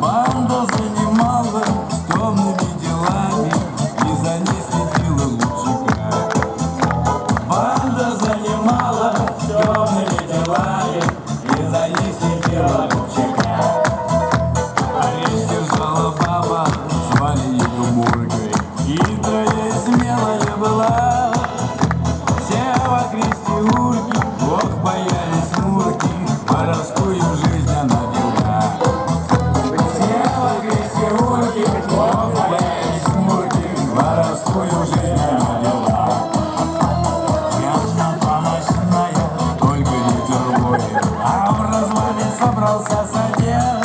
Банда занимала темными делами И за ней следила лучше Банда занимала темными делами И за ней следила лучше края баба, звали ее Мургой. Хитрая и смелая была. Все в окресте урки, бог боялись мурки Воровскую собрался совет.